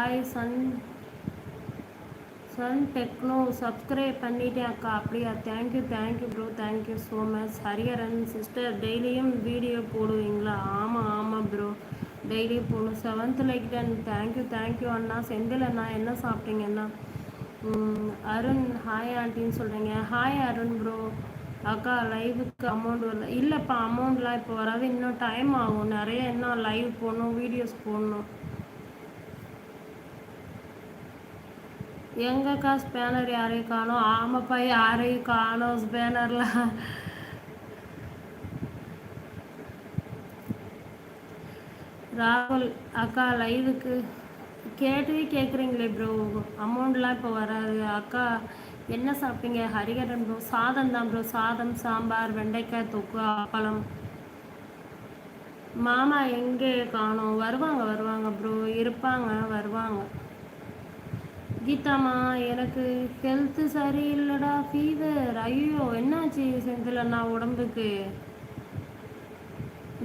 Hi Sun Sun Techno subscribe பண்ணிட்டேன் அக்கா. அப்படியா? Thank you thank you bro thank you so much Hariharan sister டெய்லியும் video போடுவீங்களா? ஆமாம் ஆமாம் ப்ரோ டெய்லி போடணும் seventh like done thank you thank you அண்ணா. செந்தில் அண்ணா என்ன சாப்பிட்டீங்கன்னா அருண் ஹாய் ஆண்டின்னு சொல்கிறீங்க ஹாய் அருண் ப்ரோ அக்கா லைவுக்கு அமௌண்ட் வரல. இல்லைப்பா அமௌண்ட்லாம் இப்போ வராது. இன்னும் டைம் ஆகும். நிறைய இன்னும் லைவ் போடணும் வீடியோஸ் போடணும். எங்கக்கா ஸ்பேனர் யாரையும் காணோம்? ஆமாப்பா யாரையும் காணோம் ஸ்பேனர்லாம் ராகுல் அக்கா லைவுக்கு கேட்டதே கேட்குறீங்களே ப்ரோ அமௌண்ட்லாம் இப்போ வராது. அக்கா என்ன சாப்பிட்டீங்க? ஹரிகரன் ப்ரோ சாதம் தான் ப்ரோ சாதம் சாம்பார் வெண்டைக்காய் தொக்கு அப்பளம். மாமா எங்கே காணோம்? வருவாங்க வருவாங்க ப்ரோ இருப்பாங்க வருவாங்க. கீதாம்மா எனக்கு ஹெல்த்து சரியில்லைடா ஃபீவர் ஐயோ என்னாச்சு செந்திலண்ணா உடம்புக்கு?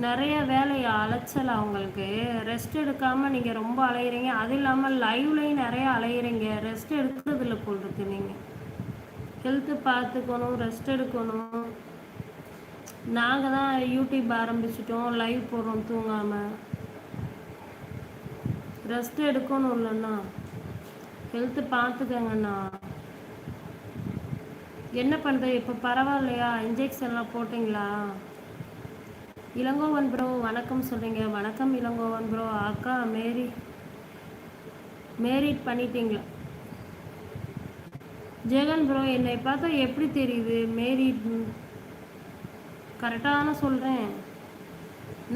நிறைய வேலையா அலைச்சல் அவங்களுக்கு ரெஸ்ட் எடுக்காமல் நீங்கள் ரொம்ப அலையிறீங்க. அது இல்லாமல் லைவ்லையும் நிறைய அலையிறீங்க. ரெஸ்ட் எடுக்கிறதில்ல போல் இருக்கு நீங்கள் ஹெல்த்து பார்த்துக்கணும் ரெஸ்ட் எடுக்கணும். நாங்கள் தான் யூடியூப் ஆரம்பிச்சிட்டோம். லைவ் போடுறோம் தூங்காமல் ரெஸ்ட் எடுக்கணும் இல்லைன்னா. ஹெல்த்து பார்த்துக்கங்கண்ணா. என்ன பண்ணுறது இப்போ பரவாயில்லையா? இன்ஜெக்ஷன்லாம் போட்டிங்களா? இளங்கோவன் ப்ரோ வணக்கம் சொல்கிறீங்க வணக்கம் இளங்கோவன் ப்ரோ அக்கா மேரி மேரிட் பண்ணிட்டீங்களா? ஜெகன் ப்ரோ என்னை பார்த்தா எப்படி தெரியுது? மேரிட் கரெக்டாக சொல்கிறேன்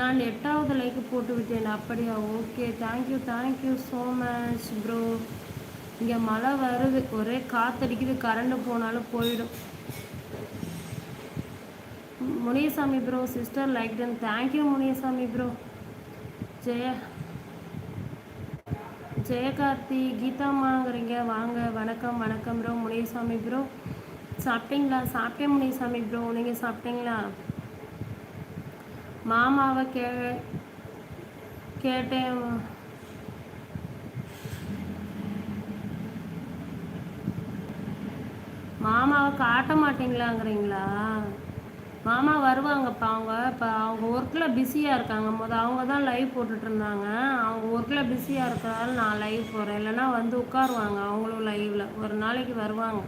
நான் எட்டாவது லைக் போட்டு விட்டேன். அப்படியா? Okay thank you thank you so much bro இங்கே மழை வருது. ஒரே காத்தடிக்குது. கரண்ட் போனாலும் போயிடும். Muniyasamy bro sister like done thank you Muniyasamy bro Jaya Jayakarthi கீதாமாங்கிறீங்க வாங்க வணக்கம் வணக்கம் ப்ரோ முனியசாமி ப்ரோ சாப்பிட்டீங்களா? சாப்பிட்டேன் முனியசாமி ப்ரோ நீங்கள் சாப்பிட்டீங்களா? மாமாவை கே கேட்டேன். மாமாவை காட்ட மாட்டீங்களாங்கிறீங்களா? மாமா வருவாங்கப்பா. அவங்க இப்போ அவங்க ஒர்க்கில் பிஸியாக இருக்காங்க. போது அவங்க தான் லைவ் போட்டுட்டு இருந்தாங்க அவங்க ஒர்க்கில் பிஸியாக இருக்கிறதால நான் லைவ் போகிறேன் இல்லைன்னா வந்து உட்காருவாங்க. அவங்களும் லைவில் ஒரு நாளைக்கு வருவாங்க.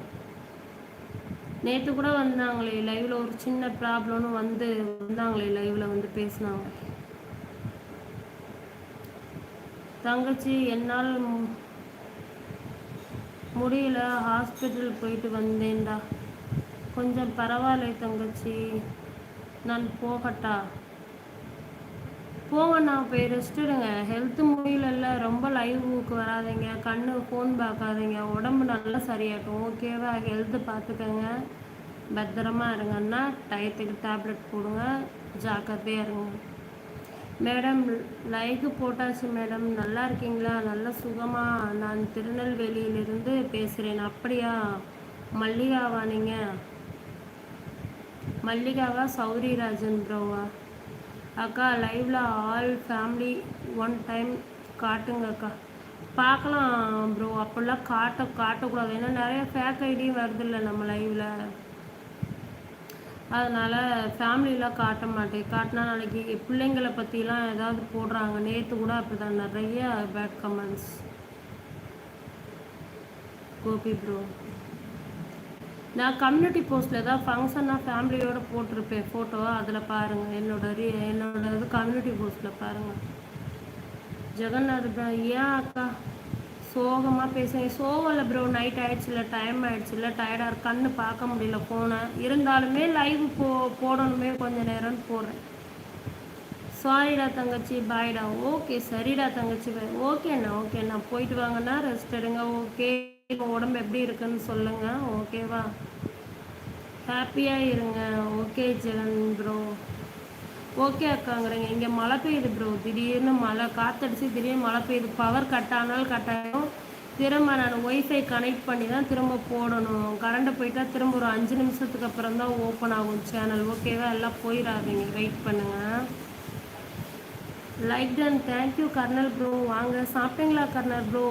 நேற்று கூட வந்தாங்களே லைவில் ஒரு சின்ன ப்ராப்ளம்னு வந்து வந்தாங்களே லைவில் வந்து பேசினாங்க. தங்கச்சி என்னால் முடியல ஹாஸ்பிட்டல் போயிட்டு வந்தேன்டா. கொஞ்சம் பரவாயில்ல தங்கச்சி. நான் போகட்டா? போங்கண்ணா போய் ரெஸ்ட் எடுங்க. ஹெல்த்து முடியலல்ல ரொம்ப லைவ் ஊக்கு வராதீங்க. கண்ணு ஃபோன் பார்க்காதீங்க. உடம்பு நல்லா சரியாட்டும். ஓகேவா ஹெல்த்து பார்த்துக்கங்க. பத்திரமா இருங்கன்னா டயத்துக்கு டேப்லெட் போடுங்க. ஜாக்கிரதையாக இருங்க. மேடம் லைக்கு போட்டாச்சு மேடம். நல்லா இருக்கீங்களா? நல்லா சுகமா? நான் திருநெல்வேலியிலிருந்து பேசுகிறேன் அப்படியா? மல்லிகாவா நீங்கள் மல்லிகாவா? சௌரிராஜன் ப்ரோவா அக்கா லைவ்ல ஆல் ஃபேமிலி ஒன் டைம் காட்டுங்க அக்கா. பார்க்கலாம் ப்ரோ அப்படிலாம் காட்ட காட்டக்கூடாது. ஏன்னா நிறைய ஃபேக் ஐடியும் வருதில்ல நம்ம லைவ்ல அதனால் ஃபேமிலியெலாம் காட்ட மாட்டேன். காட்டினா நாளைக்கு பிள்ளைங்களை பற்றிலாம் ஏதாவது போடுறாங்க. நேற்று கூட அப்படி தான் நிறைய பேட் கமெண்ட்ஸ் கோபி ப்ரோ நான் கம்யூனிட்டி போஸ்ட்டில் ஏதாவது ஃபங்க்ஷன்னா ஃபேமிலியோடு போட்டிருப்பேன். ஃபோட்டோ அதில் பாருங்கள் என்னோட ரீ என்னோட இது கம்யூனிட்டி போஸ்ட்டில் பாருங்கள் ஜெகநாத் ப்ரோ ஏன் அக்கா? சோகமாக பேசுவேன் சோகம் இல்லை ப்ரோ நைட் ஆயிடுச்சுல டைம் ஆயிடுச்சுல டயர்டாக கண்ணு பார்க்க முடியல ஃபோனை இருந்தாலுமே லைவ் போ போடணுமே கொஞ்சம் நேரம்னு போடுறேன். சாரிடா தங்கச்சி பாய்டா ஓகே சரிடா தங்கச்சி பாய் ஓகேண்ணா ஓகேண்ணா போயிட்டு வாங்கண்ணா ரெஸ்ட் எடுங்க. ஓகே உடம்பு எப்படி இருக்குன்னு சொல்லுங்க. ஓகேவா ஹாப்பியாக இருங்க. ஓகே ஜெகன் ப்ரோ ஓகே அக்காங்கிறீங்க. இங்கே மழை பெய்யுது ப்ரோ திடீர்னு மழை காத்தடிச்சு திடீர்னு மழை பெய்யுது. பவர் கட் ஆனாலும் கட் ஆகிடும் திரும்ப நான் ஒய்ஃபை கனெக்ட் பண்ணி தான் திரும்ப போடணும். கரண்ட்டு போயிட்டா திரும்ப ஒரு அஞ்சு நிமிஷத்துக்கு அப்புறம் தான் ஓப்பன் ஆகும் சேனல் ஓகேவா எல்லாம் போயிடாதீங்க. வெயிட் பண்ணுங்கள் like and thank you colonel bro வாங்க. சாப்பிட்டீங்களா கர்னல் ப்ரோ